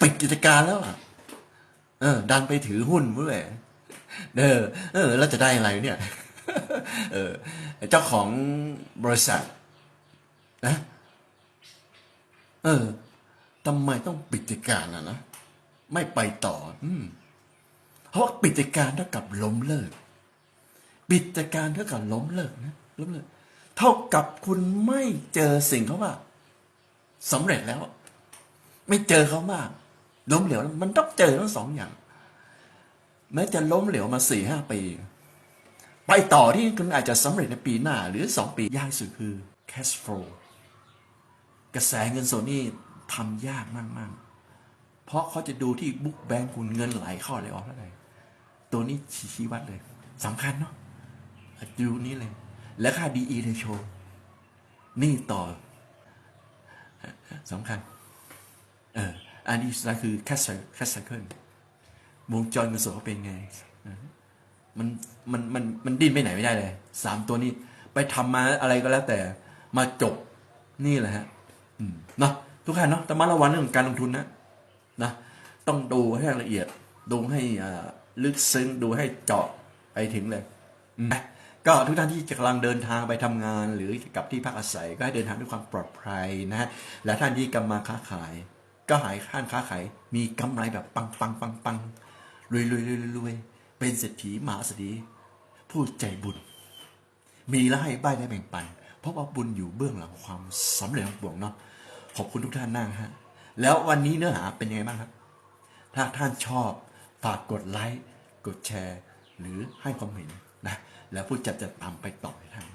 ปิดกิจการแล้วอะ เออ ดันไปถือหุ้นด้วยเออ เออ แล้วจะได้อะไรเนี่ย เออ เจ้าของบริษัท นะ เออทำไมต้องปิดกิจการอะนะ ไม่ไปต่อ อืมเพราะว่าปิดกิจการเท่ากับล้มเลิก ปิดกิจการเท่ากับล้มเลิกนะล้มเลิก เท่ากับคุณไม่เจอสิ่งเขาว่าสำเร็จแล้ว ไม่เจอเขามาก ล้มเหลวมันต้องเจอทั้งสองอย่าง แม้จะล้มเหลวมาสี่ห้าปี ไปต่อที่คุณอาจจะสำเร็จในปีหน้า หรือสองปียากสุดคือ cash flow กระแสเงินสดนี่ทำยากมากๆ เพราะเขาจะดูที่บุ๊กแบงคุณเงินไหลเข้าไหลออกเท่าไหร่ตัวนี้ชี้วัดเลยสำคัญเนาะดูนี้เลย และค่า DE ratio นี่ต่อสำคัญ อันนี้สุดคือ cash cycle cash cycle วงจรเงินสดเขาเป็นไงมันมันมันมันดิ้นไปไหนไม่ได้เลยสามตัวนี้ไปทำมาอะไรก็แล้วแต่มาจบนี่แหละฮะเนาะทุกท่านเนาะแต่มาระวังเรื่องการลงทุนนะนะต้องดูให้ละเอียด ดูให้อ่าลึกซึ้งดูให้เจาะไปถึงเลยก็ทุกท่านที่กำลังเดินทางไปทำงาน หรือกลับที่พักอาศัยก็ให้เดินทางด้วยความปลอดภัยนะฮะและท่านที่กำลังมาค้าขาย ก็หายท่านค้าขายมีกำไรแบบปังปังปังปังรวยรวยรวยรวยเป็นเศรษฐีมหาเศรษฐีผู้ใจบุญ มีแล้วให้ใบได้แบ่งปันเพราะว่าบุญอยู่เบื้องหลังความสำเร็จของปวงเนาะขอบคุณทุกท่านมากฮะแล้ววันนี้เนื้อหาเป็นยังไงบ้างครับ ถ้าท่านชอบฝากกดไลค์กดแชร์ หรือให้ความเห็นนะแล้วผู้จัดจะตามไปต่อให้ท่าน